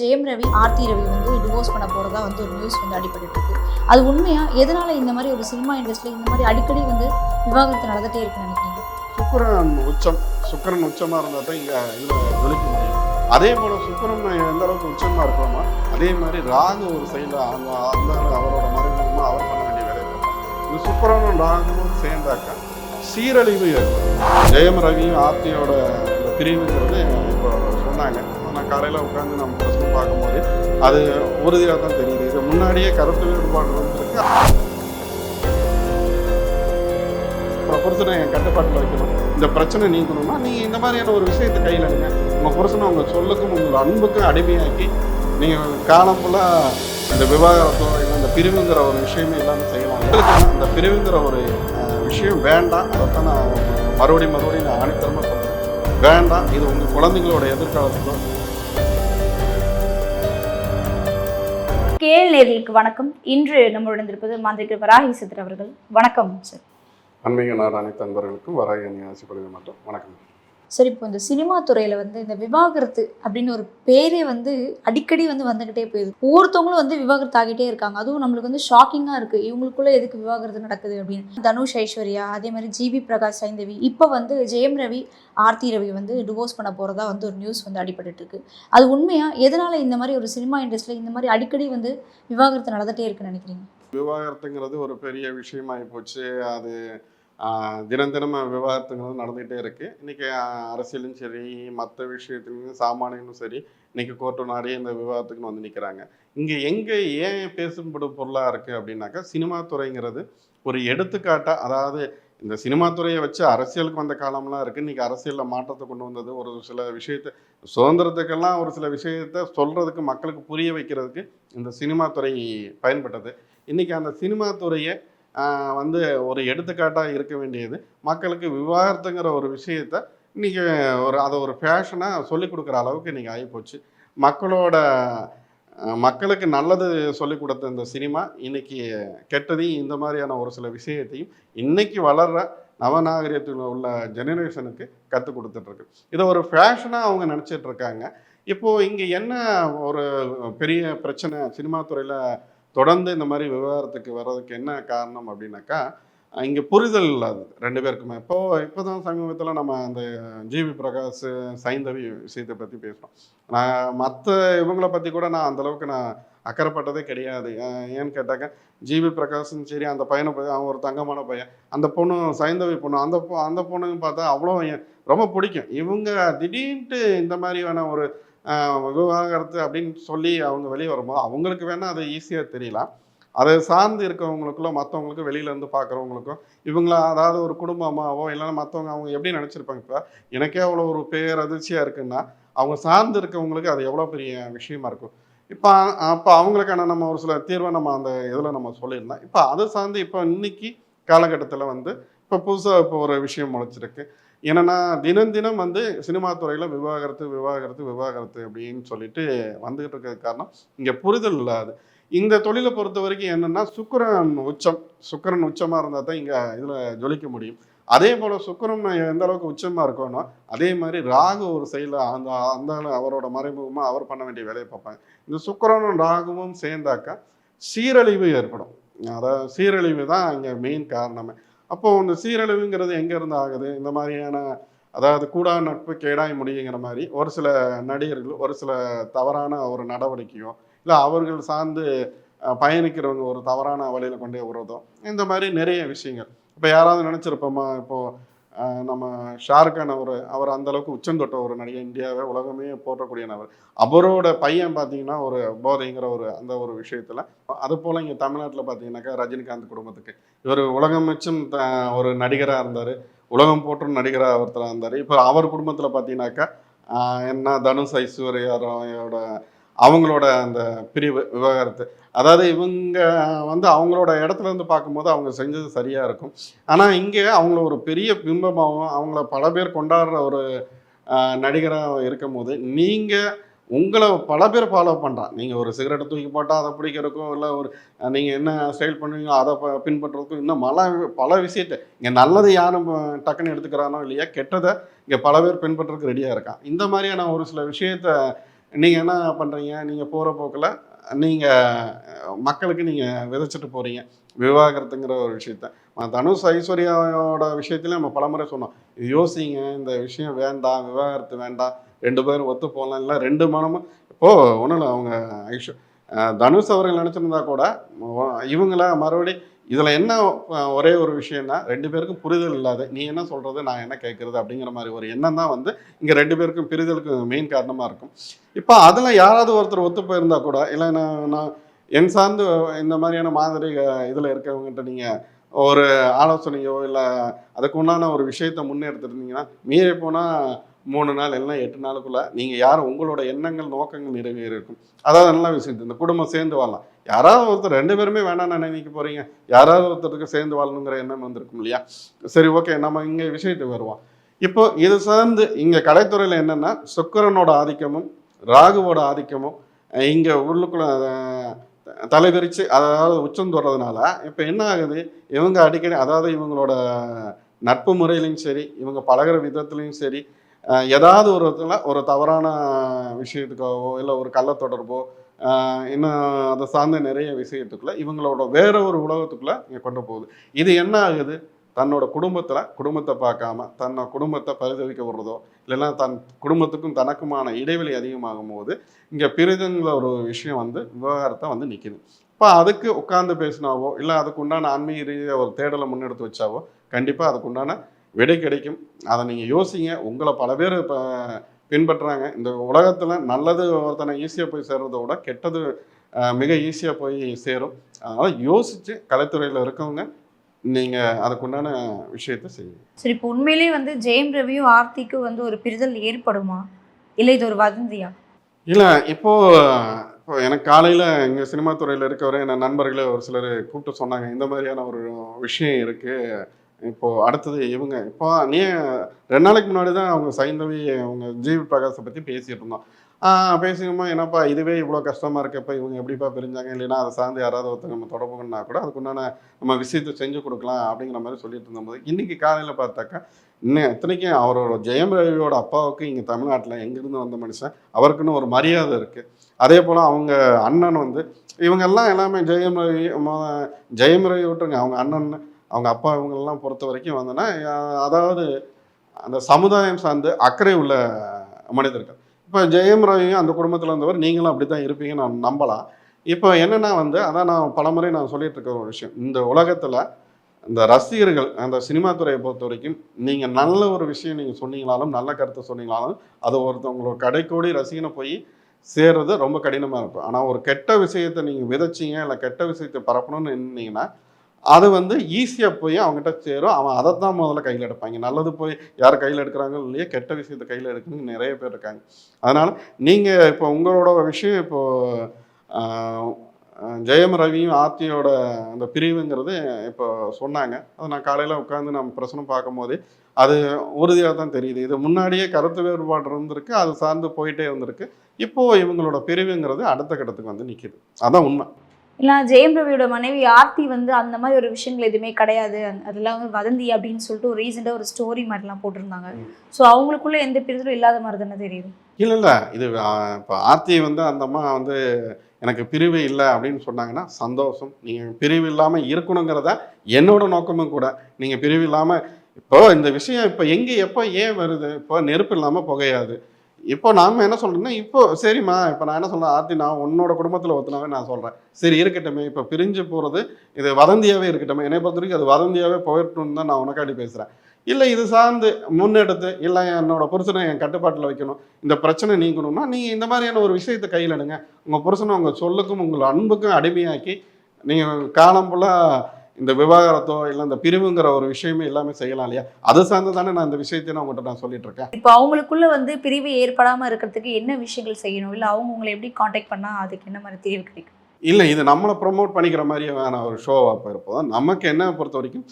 ஜெயம் ரவி ஆர்த்தி ரவி வந்து டிவோர்ஸ் பண்ண போகிறதா வந்து ஒரு நியூஸ் வந்து அடிபட்டு இருக்கு அது உண்மையா? எதனால் இந்த மாதிரி ஒரு சினிமா இண்டஸ்ட்ரியில் இந்த மாதிரி அடிக்கடி வந்து விவாகரத்து நடந்துகிட்டே இருக்குன்னு நினைக்கிறீங்க? சுக்கரன் உச்சம். சுக்கரன் உச்சமாக இருந்தால் தான் இங்கே இதில் முடியும். அதே போல் சுக்கிரன் எந்த அளவுக்கு உச்சமாக இருக்கிறோமோ அதே மாதிரி ராகு ஒரு சைடில் அவங்க அந்த அவரோட மறைமுகமாக அவர் பண்ண வேண்டிய வேலை இந்த சுக்கரனும் ராகுவும் சேர்ந்தாக்கா சீரழிவு ஏற்படும். ஜெயம் ரவியும் ஆர்த்தியோட இந்த பிரிவுங்கிறது இப்போ சொன்னாங்க. நான் காலையில் உட்காந்து நம்ம பிரச்சனை பார்க்கும்போது அது உறுதியாக தான் தெரியுது. இது முன்னாடியே கருத்து வேறுபாடு வந்துருக்கு. புருஷனை என் கட்டுப்பாட்டில் வைக்கணும். இந்த பிரச்சனை நீக்கணும்னா நீங்கள் இந்த மாதிரியான ஒரு விஷயத்தை கையில் எடுங்க. உங்கள் புருஷனை உங்கள் சொல்லுக்கும் உங்கள் அன்புக்கும் அடிமையாக்கி நீங்கள் காலம் ஃபுல்லாக இந்த விவாகரத்தோ இல்லை இந்த பிரிவுங்கிற ஒரு விஷயமே இல்லாமல் செய்யலாம். உங்களுக்கு இந்த பிரிவுங்கிற ஒரு விஷயம் வேண்டாம். அதைத்தான் நான் மறுபடியும் மறுபடியும் நான் ஆணித்தரமாக சொல்கிறேன் வேண்டாம். இது உங்கள் குழந்தைங்களோட எதிர்காலத்துக்கும் கேள் நேர்களுக்கு வணக்கம். இன்று நம்மளுடன் இருப்பது மாந்திரிக வராகி சித்தர் அவர்கள். வணக்கம் சார். அன்மீக நாடு அனைத்து அன்பர்களுக்கும் வராகி அணி ஆசைப்படுவது மட்டும் வணக்கம். சார் இப்போ இந்த சினிமா துறையில் வந்து இந்த விவாகரத்து அப்படின்னு ஒரு பேரே வந்து அடிக்கடி வந்து வந்துக்கிட்டே போயிடுது. ஒவ்வொருத்தவங்களும் வந்து விவாகரத்து ஆகிட்டே இருக்காங்க. அதுவும் நம்மளுக்கு வந்து ஷாக்கிங்காக இருக்குது இவங்களுக்குள்ளே எதுக்கு விவாகரத்து நடக்குது அப்படின்னு. தனுஷ் ஐஸ்வர்யா அதே மாதிரி ஜிபி பிரகாஷ் சைந்தவி இப்போ வந்து ஜெயம் ரவி ஆர்த்தி ரவி வந்து டிவோர்ஸ் பண்ண போகிறதா வந்து ஒரு நியூஸ் வந்து அடிபட்டு இருக்கு. அது உண்மையாக எதனால் இந்த மாதிரி ஒரு சினிமா இண்டஸ்ட்ரியில் இந்த மாதிரி அடிக்கடி வந்து விவாகரத்து நடந்துகிட்டே இருக்குன்னு நினைக்கிறீங்க? விவாகரத்துங்கிறது ஒரு பெரிய விஷயமாகி போச்சு. அது தினம் தினம் விவாதத்துங்களும் நடந்துகிட்டே இருக்குது இன்றைக்கி அரசியலும் சரி மற்ற விஷயத்துலையும் சாமானியனும் சரி இன்றைக்கி கோர்ட்டு நாடியே இந்த விவாதத்துக்குன்னு வந்து நிற்கிறாங்க இங்கே எங்கே ஏன் பேசும்படும் பொருளாக இருக்குது அப்படின்னாக்கா சினிமா துறைங்கிறது ஒரு எடுத்துக்காட்டாக அதாவது இந்த சினிமா துறையை வச்சு அரசியலுக்கு வந்த காலம்லாம் இருக்குது இன்றைக்கி அரசியலில் மாற்றத்தை கொண்டு வந்தது ஒரு சில விஷயத்தை சுதந்திரத்துக்கெல்லாம் ஒரு சில விஷயத்தை சொல்கிறதுக்கு மக்களுக்கு புரிய வைக்கிறதுக்கு இந்த சினிமா துறை பயன்பட்டது. இன்றைக்கி அந்த சினிமா துறையை வந்து ஒரு எடுத்துக்காட்டாக இருக்க வேண்டியது. மக்களுக்கு விவாகரத்துங்கிற ஒரு விஷயத்த இன்றைக்கி ஒரு அதை ஒரு ஃபேஷனாக சொல்லிக் கொடுக்குற அளவுக்கு இன்றைக்கி ஆகிப்போச்சு. மக்களோட மக்களுக்கு நல்லது சொல்லிக் கொடுத்த இந்த சினிமா இன்னைக்கு கெட்டதையும் இந்த மாதிரியான ஒரு சில விஷயத்தையும் இன்னைக்கு வளர்ற நவநாகரிகத்தில் உள்ள ஜெனரேஷனுக்கு கற்றுக் கொடுத்துட்ருக்கு. இதை ஒரு ஃபேஷனாக அவங்க நினச்சிட்டு இருக்காங்க இப்போது இங்கே என்ன ஒரு பெரிய பிரச்சனை சினிமா துறையில் தொடர்ந்து இந்த மாதிரி விவகாரத்துக்கு வர்றதுக்கு என்ன காரணம் அப்படின்னாக்கா இங்கே புரிதல் இல்லாதது. ரெண்டு பேருக்குமே. இப்போ இப்போ தான் சமீபத்தில் நம்ம அந்த ஜிவி பிரகாஷ் சைந்தவி விஷயத்தை பற்றி பேசுகிறோம் நான் மற்ற இவங்களை பற்றி கூட நான் அந்தளவுக்கு நான் அக்கறைப்பட்டதே கிடையாது. ஏன்னு கேட்டாக்க ஜிவி பிரகாஷும் சரி அந்த பையனை போய் அவன் ஒரு தங்கமான பையன். அந்த பொண்ணு சைந்தவி பொண்ணு. அந்த பொ அந்த பொண்ணுன்னு பார்த்தா அவ்வளோ ரொம்ப பிடிக்கும். இவங்க திடீர்னுட்டு இந்த மாதிரியான ஒரு விவாகரத்து அப்படின்னு சொல்லி அவங்க வெளியே வரும்போது அவங்களுக்கு வேணால் அது ஈஸியாக தெரியலாம். அதை சார்ந்து இருக்கவங்களுக்குள்ள மற்றவங்களுக்கும் வெளியிலேருந்து பார்க்குறவங்களுக்கும் இவங்களா அதாவது ஒரு குடும்பமாகவோ இல்லைன்னா மற்றவங்க அவங்க எப்படி நினச்சிருப்பாங்க? இப்போ எனக்கே அவ்வளோ ஒரு பேர் அதிர்ச்சியாக இருக்குன்னா அவங்க சார்ந்து இருக்கவங்களுக்கு அது எவ்வளோ பெரிய விஷயமா இருக்கும். இப்போ அப்போ அவங்களுக்கான நம்ம ஒரு சில தீர்வை நம்ம அந்த இதில் நம்ம சொல்லியிருந்தோம். இப்போ அதை சார்ந்து இப்போ இன்னைக்கு காலகட்டத்தில் வந்து இப்போ புதுசாக இப்போ ஒரு விஷயம் முளைச்சிருக்கு. ஏன்னா தினம் தினம் வந்து சினிமா துறையில் விவாகரத்து விவாகரத்து விவாகரத்து அப்படின்னு சொல்லிட்டு வந்துகிட்டு இருக்கிறது காரணம் இங்கே புரிதல் இல்லாது. இந்த தொழிலை பொறுத்த வரைக்கும் என்னென்னா சுக்கரன் உச்சம். சுக்கரன் உச்சமாக இருந்தால் தான் இங்கே இதில் ஜொலிக்க முடியும். அதே போல் சுக்கிரன் எந்த அளவுக்கு உச்சமாக இருக்கணும் அதே மாதிரி ராகு ஒரு செயலில் அந்த அந்த அவரோட மறைமுகமாக அவர் பண்ண வேண்டிய வேலையை பார்ப்பாங்க. இந்த சுக்கரனும் ராகுவும் சேர்ந்தாக்கா சீரழிவு ஏற்படும். அதாவது சீரழிவு தான் இங்கே மெயின் காரணமே. அப்போ ஒன்று சீரழிவுங்கிறது எங்கேருந்து ஆகுது? இந்த மாதிரியான அதாவது கூடா நட்பு கேடாய் முடியுங்கிற மாதிரி ஒரு சில நடிகர்கள் ஒரு சில தவறான ஒரு நடவடிக்கையோ இல்லை அவர்கள் சார்ந்து பயணிக்கிறவங்க ஒரு தவறான வழியில் கொண்டே விடுறதோ இந்த மாதிரி நிறைய விஷயங்கள். இப்போ யாராவது நினச்சிருப்போமா? இப்போது நம்ம ஷாருக்கான் அவர் அவர் அந்தளவுக்கு உச்சந்தொட்ட ஒரு நடிகை. இந்தியாவை உலகமே போற்றக்கூடிய நபர். அவரோட பையன் பார்த்தீங்கன்னா ஒரு போதைங்கிற ஒரு அந்த ஒரு விஷயத்தில். அது போல் இங்கே தமிழ்நாட்டில் பார்த்தீங்கன்னாக்கா ரஜினிகாந்த் குடும்பத்துக்கு. இவர் உலகம் மிச்சம் த- ஒரு நடிகராக இருந்தார். உலகம் போற்றும் நடிகராக ஒருத்தராக இருந்தார். இப்போ அவர் குடும்பத்தில் பார்த்தீங்கன்னாக்கா என்ன தனுஷ் ஐஸ்வர்யாரோட அவங்களோட அந்த பிரிவு விவகாரத்து. அதாவது இவங்க வந்து அவங்களோட இடத்துல இருந்து பார்க்கும்போது அவங்க செஞ்சது சரியாக இருக்கும். ஆனால் இங்கே அவங்கள ஒரு பெரிய பிம்பமாகவும் அவங்கள பல பேர் கொண்டாடுற ஒரு நடிகராக இருக்கும் போது நீங்கள் உங்களை பல பேர் ஃபாலோ பண்ணுறான் நீங்கள் ஒரு சிகரெட்டை தூக்கி போட்டால் அதை பிடிக்கிறதுக்கும் இல்லை ஒரு நீங்கள் என்ன ஸ்டைல் பண்ணுவீங்களோ அதை ப- பின்பற்றுறதுக்கும் இன்னும் பல பல விஷயத்தை இங்கே நல்லது யாரும் டக்குன்னு எடுத்துக்கிறானோ இல்லையா கெட்டதை இங்கே பல பேர் பின்பற்றுறதுக்கு ரெடியாக இருக்கான். இந்த மாதிரியான ஒரு சில விஷயத்த நீங்கள் என்ன பண்ணுறீங்க நீங்கள் போகிற போக்கில் நீங்கள் மக்களுக்கு நீங்கள் விதைச்சிட்டு போகிறீங்க விவாகரத்துங்கிற ஒரு விஷயத்த. தனுஷ் ஐஸ்வர்யாவோட விஷயத்துல நம்ம பலமுறை சொன்னோம். இது யோசிங்க இந்த விஷயம் வேண்டாம் விவாகரத்து வேண்டாம் ரெண்டு பேரும் ஒத்து போகலாம் இல்லை ரெண்டு மனமும். இப்போது ஒன்றும் இல்லை அவங்க ஐஸ்வர் தனுஷ் அவர்கள் நினச்சிருந்தா கூட இவங்கள மறுபடி இதில் என்ன ஒரே ஒரு விஷயம்னா ரெண்டு பேருக்கும் புரிதல் இல்லாத நீ என்ன சொல்கிறது நான் என்ன கேட்குறது அப்படிங்கிற மாதிரி ஒரு எண்ணம் தான் வந்து இங்கே ரெண்டு பேருக்கும் பிரிதலுக்கு மெயின் காரணமாக இருக்கும். இப்போ அதில் யாராவது ஒருத்தர் ஒத்து போயிருந்தா கூட இல்லை நான் நான் என் சார்ந்து இந்த மாதிரியான மாதிரி இதில் இருக்கவங்ககிட்ட நீங்கள் ஒரு ஆலோசனையோ இல்லை அதுக்கு உண்டான ஒரு விஷயத்தை முன்னெடுத்துருந்தீங்கன்னா மீறி போனால் மூணு நாள் இல்லைன்னா எட்டு நாளுக்குள்ள நீங்கள் யாரும் உங்களோட எண்ணங்கள் நோக்கங்கள் நிறைவேறி இருக்கும் அதாவது நல்ல விஷயம். இந்த குடும்பம் சேர்ந்து வாழலாம். யாராவது ஒருத்தர் ரெண்டு பேருமே வேணாம்னு நினைக்க போகிறீங்க யாராவது ஒருத்தருக்கு சேர்ந்து வாழணுங்கிற எண்ணம் வந்திருக்கும் இல்லையா? சரி ஓகே. நம்ம இங்கே விஷயத்துக்கு வருவோம். இப்போ இது சார்ந்து இங்கே கலைத்துறையில் என்னென்னா சுக்கரனோட ஆதிக்கமும் ராகுவோட ஆதிக்கமும் இங்கே உள்ளுக்குள்ள தலை தலைவிரிச்சு அதாவது உச்சம் தொடுறதுனால இப்போ என்ன ஆகுது? இவங்க அடிக்கடி அதாவது இவங்களோட நட்பு முறையிலையும் சரி இவங்க பழகுற விதத்துலையும் சரி ஏதாவது ஒரு இதில் ஒரு தவறான விஷயத்துக்காகவோ இல்லை ஒரு கள்ள தொடர்போ இன்னும் அதை சார்ந்த நிறைய விஷயத்துக்குள்ளே இவங்களோட வேற ஒரு உலகத்துக்குள்ளே இங்கே கொண்டு போகுது. இது என்ன ஆகுது? தன்னோட குடும்பத்தில் குடும்பத்தை பார்க்காம தன்னோட குடும்பத்தை பரிதவிக்க விடுறதோ இல்லைன்னா தன் குடும்பத்துக்கும் தனக்குமான இடைவெளி அதிகமாகும் போது இங்கே பிரிதுங்கிற ஒரு விஷயம் வந்து விவகாரத்தை வந்து நிற்கிது இப்போ அதுக்கு உட்காந்து பேசினாவோ இல்லை அதுக்கு உண்டான ஆன்மீக ரீதியாக ஒரு தேடலை முன்னெடுத்து வச்சாவோ கண்டிப்பாக அதுக்குண்டான விடை கிடைக்கும். அதை நீங்கள் யோசிங்க. உங்களை பல பேர் இப்போ பின்பற்றுறாங்க. இந்த உலகத்தில் நல்லது ஒருத்தனை ஈஸியாக போய் சேர்றதை விட கெட்டது மிக ஈஸியாக போய் சேரும். அதனால் யோசித்து கலைத்துறையில் இருக்கவங்க நீங்கள் அதுக்குண்டான விஷயத்தை செய்யுங்க. சரி இப்போ உண்மையிலேயே வந்து ஜெயம் ரவியும் ஆர்த்திக்கும் வந்து ஒரு பிரிதல் ஏற்படுமா? இல்லை இது ஒரு வதந்தியா? இல்லை இப்போ இப்போ எனக்கு காலையில் எங்கள் சினிமா துறையில் இருக்கவரை என் நண்பர்களே ஒரு சிலர் கூப்பிட்டு சொன்னாங்க. இந்த மாதிரியான ஒரு விஷயம் இருக்குது இப்போ அடுத்தது இவங்க இப்போ நீ ரெண்டு நாளைக்கு முன்னாடி தான் அவங்க சைந்தவி அவங்க ஜீவி பிரகாஷை பற்றி பேசிட்டு இருந்தோம். பேசிக்கமா என்னப்பா இதுவே இவ்வளோ கஷ்டமாக இருக்கப்ப இவங்க எப்படிப்பா பிரிஞ்சாங்க? இல்லைன்னா அதை சார்ந்து யாராவது ஒருத்தர் நம்ம தொடர்புன்னா கூட அதுக்குண்டான நம்ம விஷயத்தை செஞ்சு கொடுக்கலாம் அப்படிங்கிற மாதிரி சொல்லிட்டு இருந்தபோது இன்றைக்கி காலையில் பார்த்தாக்கா இன்னும் இத்தனைக்கும் அவரோட ஜெயம் ரவியோட அப்பாவுக்கு இங்கே தமிழ்நாட்டில் எங்கேருந்து வந்த மனுஷன் அவருக்குன்னு ஒரு மரியாதை இருக்குது அதே போல் அவங்க அண்ணன் வந்து இவங்கெல்லாம் எல்லாமே ஜெயம் ரவி ஜெயம் ரவி விட்டுருங்க அவங்க அண்ணன் அவங்க அப்பா இவங்களெல்லாம் பொறுத்த வரைக்கும் வந்தோன்னா அதாவது அந்த சமுதாயம் சார்ந்து அக்கறை உள்ள மனிதர்கள். இப்போ ஜெயம் ரவியும் அந்த குடும்பத்தில் இருந்தவர் நீங்களும் அப்படி தான் இருப்பீங்கன்னு நான் நம்பலாம். இப்போ என்னென்னா வந்து அதான் நான் பலமுறை நான் சொல்லிட்டு இருக்க ஒரு விஷயம். இந்த உலகத்தில் இந்த ரசிகர்கள் அந்த சினிமா துறையை பொறுத்த வரைக்கும் நீங்கள் நல்ல ஒரு விஷயம் நீங்கள் சொன்னீங்களாலும் நல்ல கருத்தை சொன்னீங்களாலும் அது ஒருத்தவங்களோட கடைக்கோடி ரசிகனை போய் சேர்றது ரொம்ப கடினமாக இருக்கும். ஆனால் ஒரு கெட்ட விஷயத்தை நீங்கள் விதைச்சீங்க இல்லை கெட்ட விஷயத்தை பரப்பணும்னு நின்னீங்கன்னா அது வந்து ஈஸியாக போய் அவங்ககிட்ட சேரும். அவன் அதை தான் முதல்ல கையில் எடுப்பாங்க நல்லது போய் யார் கையில் எடுக்கிறாங்களோ இல்லையா கெட்ட விஷயத்தை கையில் எடுக்கணும்னு நிறைய பேர் இருக்காங்க. அதனால் நீங்கள் இப்போ உங்களோட விஷயம் இப்போது ஜெயம் ரவியும் ஆர்த்தியோட அந்த பிரிவுங்கிறது இப்போ சொன்னாங்க. அதை நான் காலையில் உட்காந்து நம்ம பிரசனம் பார்க்கும்போது அது உறுதியாக தான் தெரியுது. இது முன்னாடியே கருத்து வேறுபாடு இருந்திருக்கு அது சார்ந்து போயிட்டே இருந்திருக்கு. இப்போது இவங்களோட பிரிவுங்கிறது அடுத்த கட்டத்துக்கு வந்து நிற்கிது அதான் உண்மை. இல்லை ஜெயம் ரவியோட மனைவி ஆர்த்தி வந்து அந்த மாதிரி ஒரு விஷயங்கள் எதுவுமே கிடையாது. அதெல்லாம் வதந்தி அப்படின்னு சொல்லிட்டு ஒரு ரீசெண்டாக ஒரு ஸ்டோரி மாதிரிலாம் போட்டிருந்தாங்க. ஸோ அவங்களுக்குள்ள எந்த பிரிதலும் இல்லாத மாதிரி தானே தெரியுது? இல்லை இல்லை. இது இப்போ ஆர்த்தி வந்து அந்த அம்மா வந்து எனக்கு பிரிவு இல்லை அப்படின்னு சொன்னாங்கன்னா சந்தோஷம். நீங்கள் பிரிவு இல்லாமல் இருக்கணுங்கிறத என்னோட நோக்கமும் கூட. நீங்கள் பிரிவு இல்லாமல் இப்போ இந்த விஷயம் இப்போ எங்கே எப்போ ஏன் வருது? இப்போ நெருப்பு இல்லாமல் புகையாது. இப்போ நாம என்ன சொல்றோம்னா இப்போ சரிம்மா இப்போ நான் என்ன சொல்றேன் ஆர்த்தி நான் உன்னோட குடும்பத்தில் ஒத்துனாவே நான் சொல்கிறேன் சரி இருக்கட்டுமே இப்போ பிரிஞ்சு போகிறது இது வதந்தியாகவே இருக்கட்டுமே என்னை பொறுத்த வரைக்கும் அது வதந்தியாகவே போயிட்டணும்னு தான் நான் உனக்காண்டி பேசுகிறேன் இல்லை இது சார்ந்து முன்னெடுத்து இல்லை என்னோட புருஷனை என் கட்டுப்பாட்டில் வைக்கணும் இந்த பிரச்சனை நீங்கணும்னா நீங்கள் இந்த மாதிரியான ஒரு விஷயத்தை கையில் எடுங்க. உங்கள் புருஷனை உங்கள் சொல்லுக்கும் உங்கள் அன்புக்கும் அடிமையாக்கி நீங்கள் காலம் ஃபுல்லாக இந்த விவாகரத்தோ இல்லை இந்த பிரிவுங்கிற ஒரு விஷயமே எல்லாமே செய்யலாம் இல்லையா? அது சார்ந்து தானே நான் இந்த விஷயத்தை நான் உங்கள்கிட்ட நான் சொல்லிட்டு இருக்கேன். இப்போ அவங்களுக்குள்ள வந்து பிரிவு ஏற்படாமல் இருக்கிறதுக்கு என்ன விஷயங்கள் செய்யணும்? இல்லை அவங்க உங்களை எப்படி காண்டாக்ட் பண்ணால் அதுக்கு என்ன மாதிரி தீர்வு கிடைக்கும்? இல்லை இது நம்மளை ப்ரொமோட் பண்ணிக்கிற மாதிரியான ஒரு ஷோவாக போயிருப்போம். நமக்கு என்ன பொறுத்த வரைக்கும்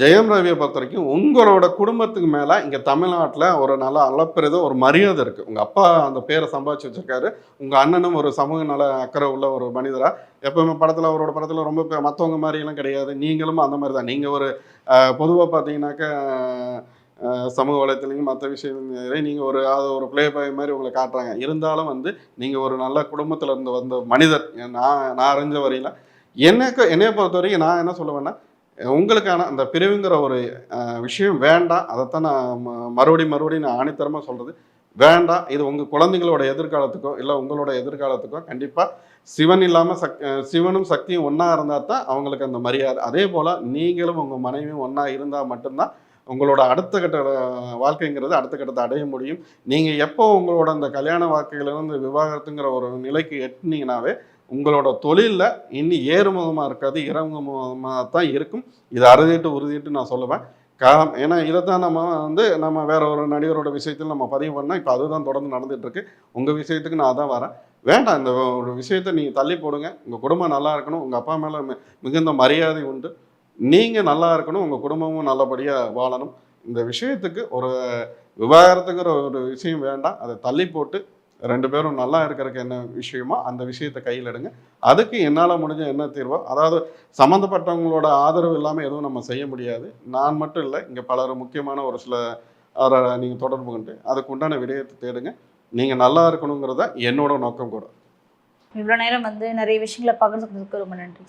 ஜெயம் ரவியை பொறுத்த வரைக்கும் உங்களோட குடும்பத்துக்கு மேலே இங்கே தமிழ்நாட்டில் ஒரு நல்ல அளப்பெரித ஒரு மரியாதை இருக்குது உங்கள் அப்பா அந்த பேரை சம்பாதிச்சு வச்சிருக்காரு. உங்கள் அண்ணனும் ஒரு சமூக நல அக்கறை உள்ள ஒரு மனிதராக எப்பவுமே படத்தில் அவரோட படத்தில் ரொம்ப மற்றவங்க மாதிரியெல்லாம் கிடையாது. நீங்களும் அந்த மாதிரி தான் நீங்கள் ஒரு பொதுவாக பார்த்தீங்கன்னாக்கா சமூக வலைத்தளங்கள் மற்ற விஷயம் நீங்கள் ஒரு அது ஒரு ப்ளே பாய் மாதிரி உங்களை காட்டுறாங்க. இருந்தாலும் வந்து நீங்கள் ஒரு நல்ல குடும்பத்தில் இருந்து வந்த மனிதர். நான் நான் அறிஞ்ச வரையில் எனக்கு என்னையை பொறுத்த வரைக்கும் நான் என்ன சொல்லுவேன்னா உங்களுக்கான அந்த பிரிவுங்கிற ஒரு விஷயம் வேண்டாம் அதைத்தான் நான் ம- மறுபடியும் மறுபடியும் நான் ஆணித்தரமாக சொல்கிறது வேண்டாம் இது உங்கள் குழந்தைங்களோட எதிர்காலத்துக்கோ இல்லை உங்களோட எதிர்காலத்துக்கோ கண்டிப்பாக சிவன் இல்லாமல் சக் சிவனும் சக்தியும் ஒன்றா இருந்தால் தான் அவங்களுக்கு அந்த மரியாதை. அதே போல் நீங்களும் உங்கள் மனைவியும் ஒன்றா இருந்தால் மட்டும்தான் உங்களோட அடுத்த கட்ட வாழ்க்கைங்கிறது அடுத்த கட்டத்தை அடைய முடியும். நீங்கள் எப்போ உங்களோட அந்த கல்யாண வாழ்க்கையிலேருந்து விவாகரத்துங்கிற ஒரு நிலைக்கு எட்டினீங்கனாவே உங்களோட தொழிலில் இனி ஏறுமுகமாக இருக்காது இறங்குமுகமாக தான் இருக்கும். இது அறுதிட்டு உறுதிட்டு நான் சொல்லுவேன். காரணம் ஏன்னா இதை தான் நம்ம வந்து நம்ம வேற ஒரு நடிகரோட விஷயத்தில் நம்ம பதிவு பண்ணால் இப்போ அதுதான் தொடர்ந்து நடந்துகிட்ருக்கு உங்கள் விஷயத்துக்கு நான் அதான் வரேன். வேண்டாம் இந்த ஒரு விஷயத்தை நீங்கள் தள்ளி போடுங்க. உங்கள் குடும்பம் நல்லா இருக்கணும். உங்கள் அப்பா மேலே மிகுந்த மரியாதை உண்டு. நீங்கள் நல்லா இருக்கணும். உங்கள் குடும்பமும் நல்லபடியாக வாழணும். இந்த விஷயத்துக்கு ஒரு விவாகரத்துங்கிற ஒரு விஷயம் வேண்டாம். அதை தள்ளி போட்டு ரெண்டு பேரும் நல்லா இருக்கிறதுக்கு என்ன விஷயமோ அந்த விஷயத்தை கையில் எடுங்க. அதுக்கு என்னால் முடிஞ்ச என்ன தீர்வோ அதாவது சம்மந்தப்பட்டவங்களோட ஆதரவு இல்லாமல் எதுவும் நம்ம செய்ய முடியாது. நான் மட்டும் இல்லை இங்கே பலர் முக்கியமான ஒரு சில நீங்கள் தொடர்பு கொண்டு அதுக்கு உண்டான விடயத்தை தேடுங்க. நீங்கள் நல்லா இருக்கணுங்கிறத என்னோட நோக்கம் கூட. இவ்வளோ நேரம் வந்து நிறைய விஷயங்களை பகிர்ந்துக்கிறதுக்கு ரொம்ப நன்றி.